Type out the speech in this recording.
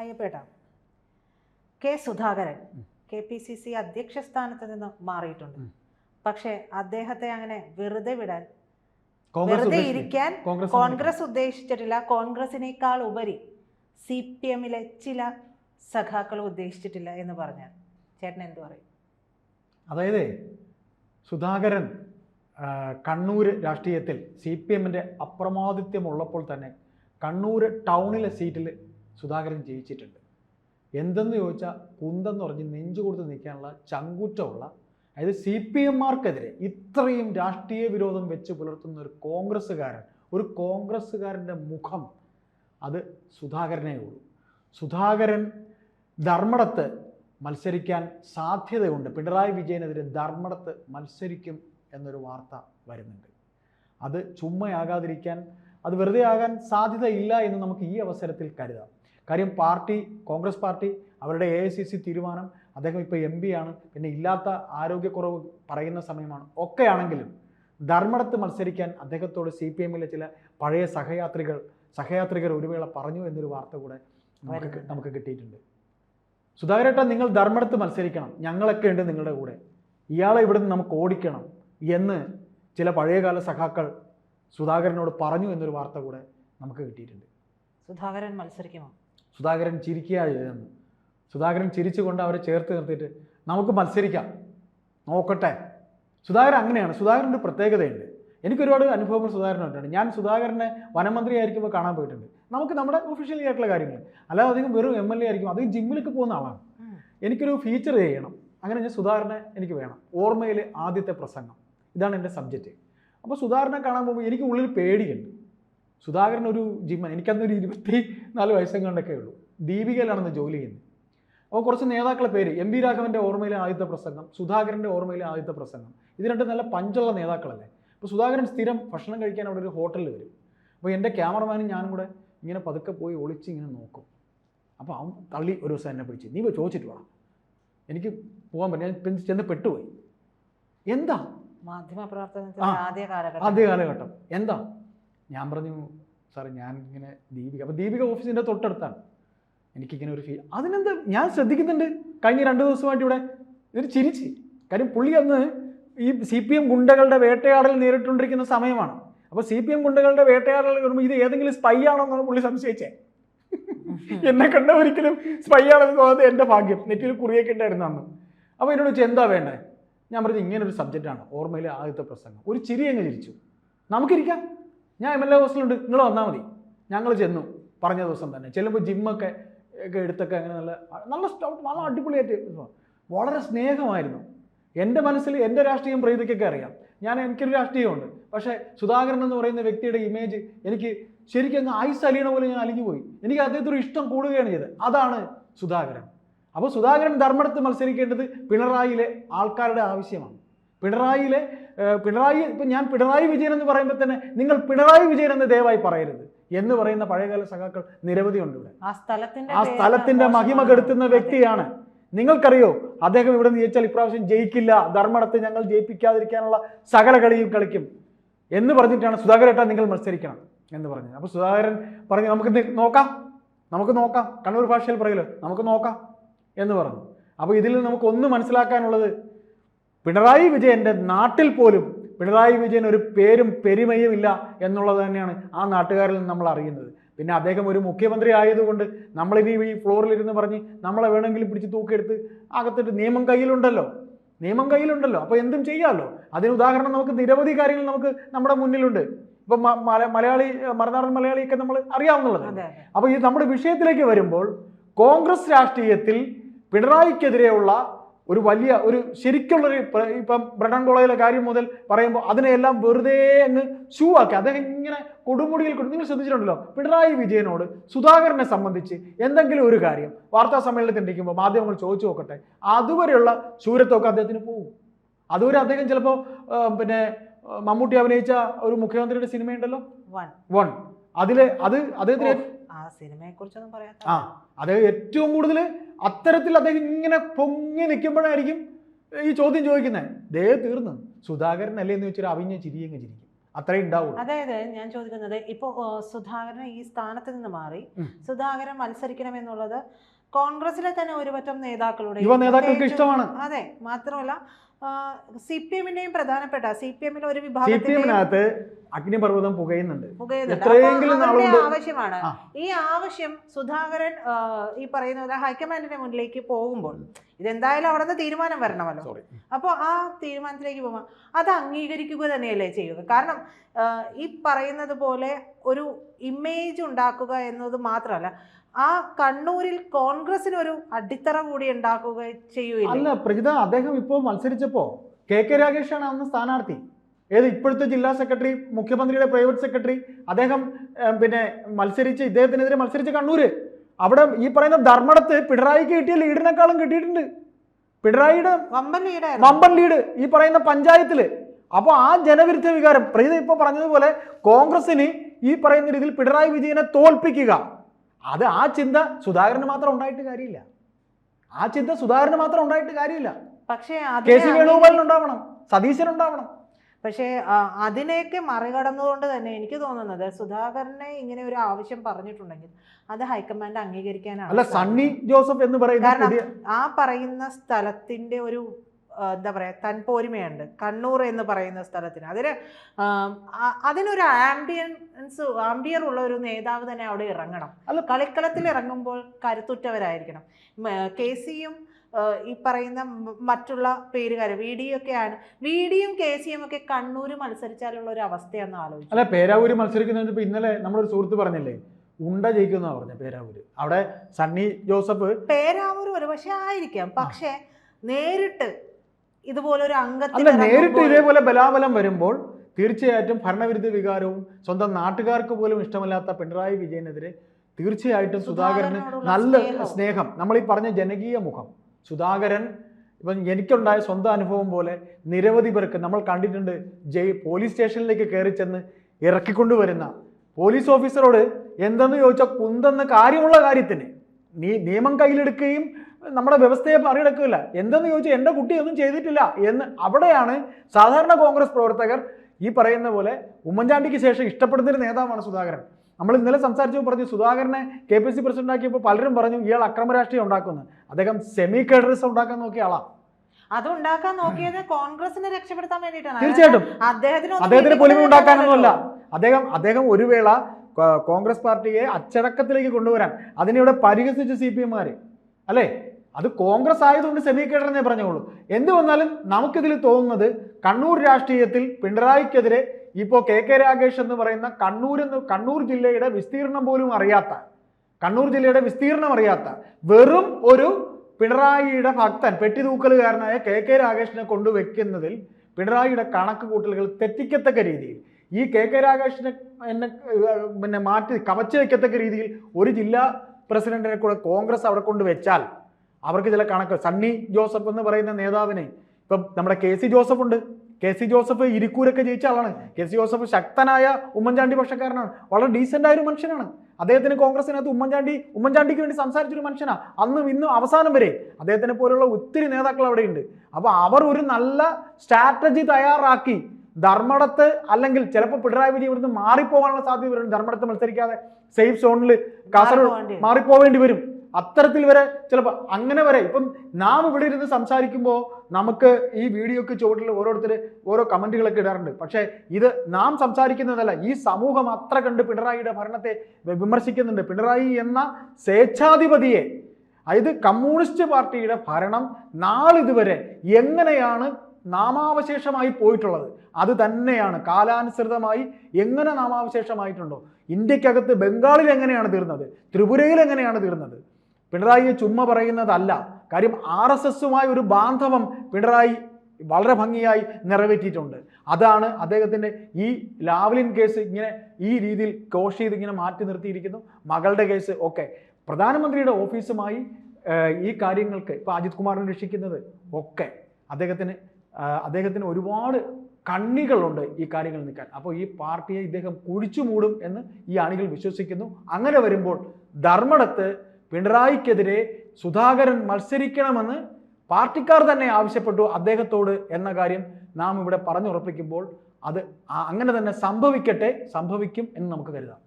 അയ്യപ്പേട്ട. K Sudhakaran K P C C അധ്യക്ഷ സ്ഥാനത്ത് നിന്ന് മാറിയിട്ടുണ്ട്. പക്ഷെ അദ്ദേഹത്തെ അങ്ങനെ വെറുതെ വിടാൻ കോൺഗ്രസ് വെറുതെ ഇരിക്കാൻ കോൺഗ്രസ് ഉദ്ദേശിച്ചിട്ടില്ല. കോൺഗ്രസിനേക്കാൾ ഉപരി സി പി എമ്മിലെ ചില സഖാക്കൾ ഉദ്ദേശിച്ചിട്ടില്ല എന്ന് പറഞ്ഞാൽ ചേട്ടൻ എന്തു പറയും? അതായത് സുധാകരൻ കണ്ണൂര് കണ്ണൂർ രാഷ്ട്രീയത്തിൽ സി പി എമ്മിന്റെ അപ്രമാദിത്വമുള്ളപ്പോൾ തന്നെ കണ്ണൂർ ടൗണിലെ സീറ്റിൽ സുധാകരൻ ജയിച്ചിട്ടുണ്ട്. എന്തെന്ന് ചോദിച്ചാൽ കുന്തെന്ന് പറഞ്ഞ് നെഞ്ചു കൊടുത്ത് നിൽക്കാനുള്ള ചങ്കൂറ്റമുള്ള അതായത് സി പി എമ്മാർക്കെതിരെ ഇത്രയും രാഷ്ട്രീയ വിരോധം വെച്ച് പുലർത്തുന്ന ഒരു കോൺഗ്രസ്സുകാരൻ ഒരു കോൺഗ്രസ്സുകാരന്റെ മുഖം അത് സുധാകരനേ ഉള്ളൂ. സുധാകരൻ ധർമ്മടത്ത് മത്സരിക്കാൻ സാധ്യതയുണ്ട്. പിണറായി വിജയനെതിരെ ധർമ്മടത്ത് മത്സരിക്കും എന്നൊരു വാർത്ത വരുന്നുണ്ട്. അത് ചുമ്മയാകാതിരിക്കാൻ അത് വെറുതെ ആകാൻ സാധ്യതയില്ല എന്ന് നമുക്ക് ഈ അവസരത്തിൽ കരുതാം. കാര്യം പാർട്ടി കോൺഗ്രസ് പാർട്ടി അവരുടെ എ ഐ സി സി തീരുമാനം അദ്ദേഹം ഇപ്പോൾ എം പി ആണ് പിന്നെ ഇല്ലാത്ത ആരോഗ്യക്കുറവ് പറയുന്ന സമയമാണ്. ഒക്കെയാണെങ്കിലും ധർമ്മടത്ത് മത്സരിക്കാൻ അദ്ദേഹത്തോട് സി പി എമ്മിലെ ചില പഴയ സഹയാത്രികൾ സഹയാത്രികർ ഒരു വേള പറഞ്ഞു എന്നൊരു വാർത്ത കൂടെ നമുക്ക് നമുക്ക് കിട്ടിയിട്ടുണ്ട്. സുധാകരേട്ട നിങ്ങൾ ധർമ്മടത്ത് മത്സരിക്കണം. ഞങ്ങളൊക്കെ ഉണ്ട് നിങ്ങളുടെ കൂടെ. ഇയാളെ ഇവിടുന്ന് നമുക്ക് ഓടിക്കണം എന്ന് ചില പഴയകാല സഖാക്കൾ സുധാകരനോട് പറഞ്ഞു എന്നൊരു വാർത്ത കൂടെ നമുക്ക് കിട്ടിയിട്ടുണ്ട്. സുധാകരൻ മത്സരിക്കുമോ? സുധാകരൻ ചിരിക്കുക ചെയ്തെന്ന് സുധാകരൻ ചിരിച്ചുകൊണ്ട് അവരെ ചേർത്ത് നിർത്തിയിട്ട് നമുക്ക് മത്സരിക്കാം. നോക്കട്ടെ. സുധാകരൻ അങ്ങനെയാണ്. സുധാകരന്റെ പ്രത്യേകതയുണ്ട്. എനിക്ക് ഒരുപാട് അനുഭവങ്ങൾ സുധാകരനായിട്ടുണ്ട് ഞാൻ സുധാകരനെ വനമന്ത്രി ആയിരിക്കുമ്പോൾ കാണാൻ പോയിട്ടുണ്ട്. നമുക്ക് നമ്മുടെ ഒഫീഷ്യലി ആയിട്ടുള്ള കാര്യങ്ങൾ അല്ലാതെ അധികം വെറും എം എൽ എ ആയിരിക്കും. അധികം ജിമ്മിലൊക്കെ പോകുന്ന ആളാണ്. എനിക്കൊരു ഫീച്ചർ ചെയ്യണം. അങ്ങനെ ഞാൻ സുധാകരനെ എനിക്ക് വേണം. ഓർമ്മയിൽ ആദ്യത്തെ പ്രസംഗം. ഇതാണ് എന്റെ സബ്ജക്റ്റ് അപ്പോൾ സുധാകരനെ കാണാൻ പോകുമ്പോൾ എനിക്ക് ഉള്ളിൽ പേടിയുണ്ട്. സുധാകരൻ ഒരു ജിമ്മൻ എനിക്കന്നൊരു ഇരുപത്തി നാല് വയസ്സും കണ്ടൊക്കെ ഉള്ളൂ. ദീപികയിലാണെന്ന് ജോലി ചെയ്യുന്നത്. അപ്പോൾ കുറച്ച് നേതാക്കളുടെ പേര്. എം വി രാഘവന്റെ ഓർമ്മയിലെ ആദ്യത്തെ പ്രസംഗം സുധാകരന്റെ ഓർമ്മയിലെ ആദ്യത്തെ പ്രസംഗം. ഇത് രണ്ട് നല്ല പഞ്ചുള്ള നേതാക്കളല്ലേ? അപ്പോൾ സുധാകരൻ സ്ഥിരം ഭക്ഷണം കഴിക്കാൻ അവിടെ ഒരു ഹോട്ടലിൽ വരും. അപ്പോൾ എന്റെ ക്യാമറമാനും ഞാനും കൂടെ ഇങ്ങനെ പതുക്കെ പോയി ഒളിച്ച് ഇങ്ങനെ നോക്കും. അപ്പോൾ അവൻ തള്ളി ഒരു ദിവസം എന്നെ പിടിച്ച് നീ പോയി ചോദിച്ചിട്ട് വാ. എനിക്ക് പോകാൻ പറ്റും ഞാൻ ചെന്ന് പെട്ടുപോയി. എന്താ? മാധ്യമ പ്രവർത്തനത്തിന്റെ ആ. ആദ്യ കാലഘട്ടം. എന്താ? ഞാൻ പറഞ്ഞു സാറേ ഞാൻ ഇങ്ങനെ ദീപിക അപ്പോൾ ദീപിക ഓഫീസിന്റെ തൊട്ടടുത്താണ്. എനിക്കിങ്ങനെ ഒരു ഫീൽ അതിനെന്താ ഞാൻ ശ്രദ്ധിക്കുന്നുണ്ട്? കഴിഞ്ഞ രണ്ട് ദിവസമായിട്ട് ഇവിടെ ഇതൊരു ചിരിച്ച്. കാര്യം പുള്ളി അന്ന് ഈ സി പി എം ഗുണ്ടകളുടെ വേട്ടയാടൽ നേരിട്ടുകൊണ്ടിരിക്കുന്ന സമയമാണ്. അപ്പോൾ സി പി എം ഗുണ്ടകളുടെ വേട്ടയാടൽ വരുമ്പോൾ ഇത് ഏതെങ്കിലും സ്പൈ ആണോ എന്നാണ് പുള്ളി സംശയിച്ചേ. എന്നെ കണ്ട ഒരിക്കലും സ്പൈ ആണെന്ന് തോന്നുന്നത് എന്റെ ഭാഗ്യം. നെറ്റിൽ കുറിയൊക്കെ ഉണ്ടായിരുന്നു അന്ന്. അപ്പോൾ എന്നോട് ചോദിച്ചു എന്താ വേണ്ടേ? ഞാൻ പറഞ്ഞു ഇങ്ങനെ ഒരു സബ്ജക്റ്റാണ് ഓർമ്മയിലെ ആദ്യത്തെ പ്രസംഗം. ഒരു ചിരി അങ്ങ് ചിരിച്ചു. നമുക്കിരിക്കാം. ഞാൻ എം എൽ എ ഹോസ്റ്റലുണ്ട് നിങ്ങൾ വന്നാൽ മതി. ഞങ്ങൾ ചെന്നു. പറഞ്ഞ ദിവസം തന്നെ. ചെല്ലുമ്പോൾ ജിമ്മൊക്കെ ഒക്കെ എടുത്തൊക്കെ അങ്ങനെ നല്ല നല്ല സ്റ്റൗട്ട് നല്ല അടിപൊളിയായിട്ട് വളരെ സ്നേഹമായിരുന്നു. എന്റെ മനസ്സിൽ എന്റെ രാഷ്ട്രീയം പ്രീതിക്കൊക്കെ അറിയാം. ഞാൻ എനിക്കൊരു രാഷ്ട്രീയമുണ്ട്. പക്ഷേ സുധാകരൻ എന്ന് പറയുന്ന വ്യക്തിയുടെ ഇമേജ് എനിക്ക് ശരിക്കും അങ്ങ് ഐസ് അലിയണ പോലെ ഞാൻ അലിഞ്ഞു പോയി. എനിക്ക് അദ്ദേഹത്തിന് ഇഷ്ടം കൂടുകയാണ് ചെയ്തത്. അതാണ് സുധാകരൻ. അപ്പോൾ സുധാകരൻ ധർമ്മടത്ത് മത്സരിക്കേണ്ടത് പിണറായിയിലെ ആൾക്കാരുടെ ആവശ്യമാണ്. പിണറായിയിലെ പിണറായി ഇപ്പം ഞാൻ പിണറായി വിജയൻ എന്ന് പറയുമ്പോൾ തന്നെ നിങ്ങൾ പിണറായി വിജയൻ എന്ന് ദയവായി പറയരുത് എന്ന് പറയുന്ന പഴയകാല സഖാക്കൾ നിരവധി ഉണ്ട് ഇവിടെ. ആ സ്ഥലത്തിന്റെ മഹിമ കെടുത്തുന്ന വ്യക്തിയാണ്. നിങ്ങൾക്കറിയോ അദ്ദേഹം ഇവിടെ നിന്ന് ജയിച്ചാൽ ഇപ്രാവശ്യം ജയിക്കില്ല ധർമ്മടത്ത് ഞങ്ങൾ ജയിപ്പിക്കാതിരിക്കാനുള്ള സകല കളിയും കളിക്കും എന്ന് പറഞ്ഞിട്ടാണ് സുധാകരേട്ട നിങ്ങൾ മത്സരിക്കണം എന്ന് പറഞ്ഞത്. അപ്പോൾ സുധാകരൻ പറഞ്ഞു നമുക്ക് നോക്കാം നമുക്ക് നോക്കാം കണ്ണൂർ ഭാഷയിൽ പറയല്ലോ നമുക്ക് നോക്കാം എന്ന് പറഞ്ഞു. അപ്പോൾ ഇതിൽ നമുക്ക് ഒന്ന് മനസ്സിലാക്കാനുള്ളത് പിണറായി വിജയന്റെ നാട്ടിൽ പോലും പിണറായി വിജയൻ ഒരു പേരും പെരുമയും ഇല്ല എന്നുള്ളത് തന്നെയാണ് ആ നാട്ടുകാരിൽ നിന്ന് നമ്മൾ അറിയുന്നത്. പിന്നെ അദ്ദേഹം ഒരു മുഖ്യമന്ത്രി ആയതുകൊണ്ട് നമ്മളിനി ഈ ഫ്ലോറിലിരുന്ന് പറഞ്ഞ് നമ്മളെ വേണമെങ്കിലും പിടിച്ച് തൂക്കിയെടുത്ത് അകത്തിട്ട് നിയമം കയ്യിലുണ്ടല്ലോ. നിയമം കയ്യിലുണ്ടല്ലോ. അപ്പോൾ എന്തും ചെയ്യാമല്ലോ അതിന് ഉദാഹരണം നമുക്ക് നിരവധി കാര്യങ്ങൾ നമുക്ക് നമ്മുടെ മുന്നിലുണ്ട്. ഇപ്പം മലയാളി മറുനാടൻ മലയാളിയൊക്കെ നമ്മൾ അതെ അപ്പോൾ ഈ നമ്മുടെ വിഷയത്തിലേക്ക് വരുമ്പോൾ കോൺഗ്രസ് രാഷ്ട്രീയത്തിൽ പിണറായിക്കെതിരെയുള്ള ഒരു വലിയ ഒരു ശരിക്കുള്ളൊരു ഇപ്പം ബ്രഡൻ കോളേജിലെ കാര്യം മുതൽ പറയുമ്പോൾ അതിനെയെല്ലാം വെറുതെ അങ്ങ് ഷൂ ആക്കി. അദ്ദേഹം ഇങ്ങനെ കൊടുമുടിയിൽ കൊടുത്ത് നിങ്ങൾ ശ്രദ്ധിച്ചിട്ടുണ്ടല്ലോ പിണറായി വിജയനോട് സുധാകരനെ സംബന്ധിച്ച് എന്തെങ്കിലും ഒരു കാര്യം വാർത്താ സമ്മേളനത്തിൽ ഇരിക്കുമ്പോൾ മാധ്യമങ്ങൾ ചോദിച്ചു നോക്കട്ടെ അതുവരെയുള്ള ശൂരത്വമൊക്കെ അദ്ദേഹത്തിന് പോകും അതുവരെ അദ്ദേഹം ചിലപ്പോൾ പിന്നെ മമ്മൂട്ടി അഭിനയിച്ച ഒരു മുഖ്യമന്ത്രിയുടെ സിനിമയുണ്ടല്ലോ? വൺ. അതിലെ അത് അദ്ദേഹത്തിന് ആ സിനിമയെ കുറിച്ചൊന്നും പറയാത്ത ആ അദ്ദേഹം ഏറ്റവും കൂടുതൽ അത്തരത്തിൽ അദ്ദേഹം ഇങ്ങനെ പൊങ്ങി നിൽക്കുമ്പോഴായിരിക്കും ഈ ചോദ്യം ചോദിക്കുന്നത്. ദേ തീർന്നു. സുധാകരൻ അല്ലേ എന്ന് വെച്ചൊരു അവിഞ്ഞ ചിരിയങ്ങ് ചിരിക്കും. അത്രയും ഉണ്ടാവുള്ളൂ. അതായത് ഞാൻ ചോദിക്കുന്നത് ഇപ്പോൾ സുധാകരൻ ഈ സ്ഥാനത്ത് നിന്ന് മാറി. സുധാകരൻ മത്സരിക്കണം എന്നുള്ളത് കോൺഗ്രസിലെ തന്നെ ഒരുപറ്റം നേതാക്കളുടെ യുവ നേതാക്കൾക്ക് ഇഷ്ടമാണ്. അതെ മാത്രമല്ല സി പി എമ്മിന്റെയും പ്രധാനപ്പെട്ട സി പി എമ്മിലെ ഒരു സി പി വിഭാഗത്തിന്റെ എമ്മിനകത്ത് അഗ്നിപർവതം പുകയുന്നുണ്ട്. ആവശ്യമാണ്. ഈ ആവശ്യം സുധാകരൻ ഈ പറയുന്ന ഹൈക്കമാൻഡിന്റെ മുന്നിലേക്ക് പോകുമ്പോൾ ഇതെന്തായാലും അവിടെ നിന്ന് തീരുമാനം വരണമല്ലോ. അപ്പൊ അപ്പോൾ ആ തീരുമാനത്തിലേക്ക് പോകുമ്പോൾ അത് അംഗീകരിക്കുക തന്നെയല്ലേ ചെയ്യുക? കാരണം ഈ പറയുന്നത് പോലെ ഒരു ഇമേജ് ഉണ്ടാക്കുക എന്നത് മാത്രമല്ല ആ കണ്ണൂരിൽ കോൺഗ്രസിന് ഒരു അടിത്തറ കൂടി ഉണ്ടാക്കുക ചെയ്യുകയില്ല? അല്ല പ്രജിത അദ്ദേഹം ഇപ്പോൾ മത്സരിച്ചപ്പോ കെ കെ രാഗേഷാണ് അന്ന് സ്ഥാനാർത്ഥി. ഏത് ഇപ്പോഴത്തെ ജില്ലാ സെക്രട്ടറി മുഖ്യമന്ത്രിയുടെ പ്രൈവറ്റ് സെക്രട്ടറി അദ്ദേഹം പിന്നെ മത്സരിച്ച് ഇദ്ദേഹത്തിനെതിരെ മത്സരിച്ച കണ്ണൂര്. അവിടെ ഈ പറയുന്ന ധർമ്മടത്ത് പിണറായിക്ക് കിട്ടിയ ലീഡിനേക്കാളും കിട്ടിയിട്ടുണ്ട്. പിണറായിയുടെ വമ്പൻ ലീഡായിരുന്നു. വമ്പൻ ലീഡ് ഈ പറയുന്ന പഞ്ചായത്തിൽ. അപ്പോൾ ആ ജനവിരുദ്ധ വികാരം പ്രീത ഇപ്പോൾ പറഞ്ഞതുപോലെ കോൺഗ്രസിന് ഈ പറയുന്ന രീതിയിൽ പിണറായി വിജയനെ തോൽപ്പിക്കുക. അത് ആ ചിന്ത സുധാകരന് മാത്രം ഉണ്ടായിട്ട് കാര്യമില്ല. ആ ചിന്ത സുധാകരന് മാത്രം ഉണ്ടായിട്ട് കാര്യമില്ല. പക്ഷേ കെ സി വേണുഗോപാലിനുണ്ടാവണം വേണുഗോപാലിന് ഉണ്ടാവണം സതീശൻ ഉണ്ടാവണം പക്ഷേ അതിനെയൊക്കെ മറികടന്നുകൊണ്ട് തന്നെ എനിക്ക് തോന്നുന്നത് സുധാകരനെ ഇങ്ങനെ ഒരു ആവശ്യം പറഞ്ഞിട്ടുണ്ടെങ്കിൽ അത് ഹൈക്കമാൻഡ് അംഗീകരിക്കാനാണ് അല്ല സണ്ണി ജോസഫ് എന്ന് പറയുന്ന കാരണം ആ പറയുന്ന സ്ഥലത്തിന്റെ ഒരു എന്താ പറയുക തൻപോരിമയുണ്ട്. കണ്ണൂർ എന്ന് പറയുന്ന സ്ഥലത്തിന്. അതിന് അതിനൊരു ആംബിയൻസ് ആംബിയർ ഉള്ള ഒരു നേതാവ് തന്നെ അവിടെ ഇറങ്ങണം. അല്ല, കളിക്കളത്തിൽ ഇറങ്ങുമ്പോൾ കരുത്തുറ്റവരായിരിക്കണം. കെ സിയും ഈ പറയുന്ന മറ്റുള്ള പേരുകാർ വി ഡി ഒക്കെയാണ് വി ഡിയും കെ സിയും ഒക്കെ കണ്ണൂര് മത്സരിച്ചാലുള്ള ഒരു അവസ്ഥയെന്ന് ആലോചിച്ചു. അല്ല പേരാവൂര് മത്സരിക്കുന്നതിന് ഇന്നലെ നമ്മളൊരു സുഹൃത്ത് പറഞ്ഞില്ലേ ഉണ്ട ജയിക്കുന്ന പറഞ്ഞ പേരാവൂര്. അവിടെ സണ്ണി ജോസഫ് പേരാവൂർ ഒരു പക്ഷെ ആയിരിക്കാം പക്ഷെ നേരിട്ട് ഇതുപോലൊരു ഒരു അംഗത്തിന് നേരിട്ട് ഇതേപോലെ ബലാബലം വരുമ്പോൾ തീർച്ചയായിട്ടും ഭരണവിരുദ്ധ വികാരവും സ്വന്തം നാട്ടുകാർക്ക് പോലും ഇഷ്ടമല്ലാത്ത പിണറായി വിജയനെതിരെ തീർച്ചയായിട്ടും സുധാകരന് നല്ല സ്നേഹം. നമ്മൾ ഈ പറഞ്ഞ ജനകീയ മുഖം. സുധാകരൻ ഇപ്പം എനിക്കുണ്ടായ സ്വന്തം അനുഭവം പോലെ നിരവധി പേർക്ക് നമ്മൾ കണ്ടിട്ടുണ്ട് ജയ് പോലീസ് സ്റ്റേഷനിലേക്ക് കയറി ചെന്ന് ഇറക്കിക്കൊണ്ടുവരുന്ന പോലീസ് ഓഫീസറോട് എന്തെന്ന് ചോദിച്ചാൽ കുന്തെന്ന് കാര്യമുള്ള കാര്യത്തിന് നീ നിയമം കയ്യിലെടുക്കുകയും നമ്മുടെ വ്യവസ്ഥയെ മറികടക്കില്ല. എന്തെന്ന് ചോദിച്ചാൽ എന്റെ കുട്ടിയൊന്നും ചെയ്തിട്ടില്ല എന്ന് അവിടെയാണ് സാധാരണ കോൺഗ്രസ് പ്രവർത്തകർ ഈ പറയുന്ന പോലെ ഉമ്മൻചാണ്ടിക്ക് ശേഷം ഇഷ്ടപ്പെടുന്ന ഒരു നേതാവാണ് സുധാകരൻ. നമ്മൾ ഇന്നലെ സംസാരിച്ചപ്പോൾ പറഞ്ഞു സുധാകരനെ കെ പി സി പ്രസിഡന്റ് ആക്കിയപ്പോൾ പലരും പറഞ്ഞു ഇയാൾ അക്രമ രാഷ്ട്രീയം ഉണ്ടാക്കുന്നു. അദ്ദേഹം സെമി കേഡറിസം ഉണ്ടാക്കാൻ നോക്കിയ ആളാ. അത് ഉണ്ടാക്കാൻ നോക്കിയത് കോൺഗ്രസിനെ രക്ഷപ്പെടുത്താൻ വേണ്ടിയിട്ടാണ്. തീർച്ചയായിട്ടും. അദ്ദേഹത്തിന് പൊലിമ ഉണ്ടാക്കാനൊന്നുമല്ല. അദ്ദേഹം അദ്ദേഹം ഒരു വേള കോൺഗ്രസ് പാർട്ടിയെ അച്ചടക്കത്തിലേക്ക് കൊണ്ടുവരാൻ അതിനിവിടെ പരിഹസിച്ച സി പി എമ്മാര് അല്ലേ? അത് കോൺഗ്രസ് ആയതുകൊണ്ട് സെമി കേഡറെന്നേ പറഞ്ഞോളൂ. എന്ത് വന്നാലും നമുക്കിതിൽ തോന്നുന്നത് കണ്ണൂർ രാഷ്ട്രീയത്തിൽ പിണറായിക്കെതിരെ ഇപ്പോൾ കെ കെ രാഗേഷ് എന്ന് പറയുന്ന കണ്ണൂർ എന്ന് കണ്ണൂർ ജില്ലയുടെ വിസ്തീർണം പോലും അറിയാത്ത കണ്ണൂർ ജില്ലയുടെ വിസ്തീർണം അറിയാത്ത വെറും ഒരു പിണറായിയുടെ ഭക്തൻ പെട്ടിതൂക്കലുകാരനായ കെ കെ രാഗേഷിനെ കൊണ്ടുവെക്കുന്നതിൽ പിണറായിയുടെ കണക്ക് കൂട്ടലുകൾ തെറ്റിക്കത്തക്ക രീതിയിൽ ഈ കെ കെ രാഗേഷിനെ എന്നെ പിന്നെ മാറ്റി കവച്ചു വെക്കത്തക്ക രീതിയിൽ ഒരു ജില്ലാ പ്രസിഡന്റിനെ കൂടെ കോൺഗ്രസ് അവിടെ കൊണ്ട് വെച്ചാൽ അവർക്ക് ചില കണക്ക്. സണ്ണി ജോസഫ് എന്ന് പറയുന്ന നേതാവിനെ. ഇപ്പം നമ്മുടെ കെ സി ജോസഫ് ഉണ്ട്. കെ സി ജോസഫ് ഇരിക്കൂരൊക്കെ ജയിച്ച ആളാണ്. കെ സി ജോസഫ് ശക്തനായ ഉമ്മൻചാണ്ടി പക്ഷക്കാരനാണ്. വളരെ ഡീസന്റ് ആയ ഒരു മനുഷ്യനാണ്. അദ്ദേഹത്തിന് കോൺഗ്രസിനകത്ത് ഉമ്മൻചാണ്ടി ഉമ്മൻചാണ്ടിക്ക് വേണ്ടി സംസാരിച്ചൊരു മനുഷ്യനാണ് അന്നും ഇന്നും അവസാനം വരെ അദ്ദേഹത്തിനെ പോലുള്ള ഒത്തിരി നേതാക്കൾ അവിടെയുണ്ട്. അപ്പോൾ അവർ ഒരു നല്ല സ്ട്രാറ്റജി തയ്യാറാക്കി ധർമ്മടത്ത് അല്ലെങ്കിൽ ചിലപ്പോൾ പിണറായി വിജയൻ ഇവിടുന്ന് മാറിപ്പോകാനുള്ള സാധ്യത വരും ധർമ്മടത്ത് മത്സരിക്കാതെ സേഫ് സോണിൽ കാസർഗോഡ് മാറിപ്പോവേണ്ടി വരും. അത്തരത്തിൽ വരെ ചിലപ്പോൾ അങ്ങനെ വരെ ഇപ്പം നാം ഇവിടെ ഇരുന്ന് സംസാരിക്കുമ്പോൾ നമുക്ക് ഈ വീഡിയോക്ക് ചുവട്ടിൽ ഓരോരുത്തർ ഓരോ കമന്റുകളൊക്കെ ഇടാറുണ്ട്. പക്ഷേ ഇത് നാം സംസാരിക്കുന്നതല്ല ഈ സമൂഹം അത്ര കണ്ട് പിണറായിയുടെ ഭരണത്തെ വിമർശിക്കുന്നുണ്ട്. പിണറായി എന്ന സ്വേച്ഛാധിപതിയെ അതായത് കമ്മ്യൂണിസ്റ്റ് പാർട്ടിയുടെ ഭരണം നാളിതുവരെ എങ്ങനെയാണ് നാമാവശേഷമായി പോയിട്ടുള്ളത്? അത് തന്നെയാണ്. കാലാനുസൃതമായി എങ്ങനെ നാമാവശേഷമായിട്ടുണ്ടോ? ഇന്ത്യക്കകത്ത് ബംഗാളിൽ എങ്ങനെയാണ് തീർന്നത്? ത്രിപുരയിൽ എങ്ങനെയാണ് തീർന്നത്? പിണറായിയെ ചുമ്മ പറയുന്നതല്ല. കാര്യം ആർ എസ് എസുമായി ഒരു ബാന്ധവം പിണറായി വളരെ ഭംഗിയായി നിറവേറ്റിയിട്ടുണ്ട്. അതാണ് അദ്ദേഹത്തിന്റെ ഈ ലാവ്ലിൻ കേസ് ഇങ്ങനെ ഈ രീതിയിൽ കോഷ് ചെയ്ത് ഇങ്ങനെ മാറ്റി നിർത്തിയിരിക്കുന്നു. മകളുടെ കേസ് ഒക്കെ. പ്രധാനമന്ത്രിയുടെ ഓഫീസുമായി ഈ കാര്യങ്ങൾക്ക് ഇപ്പോൾ അജിത് കുമാറിനെ രക്ഷിക്കുന്നത് ഒക്കെ അദ്ദേഹത്തിന് അദ്ദേഹത്തിന് ഒരുപാട് കണ്ണികളുണ്ട് ഈ കാര്യങ്ങൾ നിൽക്കാൻ. അപ്പോൾ ഈ പാർട്ടിയെ ഇദ്ദേഹം കുഴിച്ചു മൂടും എന്ന് ഈ അണികൾ വിശ്വസിക്കുന്നു. അങ്ങനെ വരുമ്പോൾ ധർമ്മടത്ത് പിണറായിക്കെതിരെ സുധാകരൻ മത്സരിക്കണമെന്ന് പാർട്ടിക്കാർ തന്നെ ആവശ്യപ്പെട്ടു അദ്ദേഹത്തോട് എന്ന കാര്യം നാം ഇവിടെ പറഞ്ഞുറപ്പിക്കുമ്പോൾ അത് അങ്ങനെ തന്നെ സംഭവിക്കട്ടെ സംഭവിക്കും എന്ന് നമുക്ക് കരുതാം.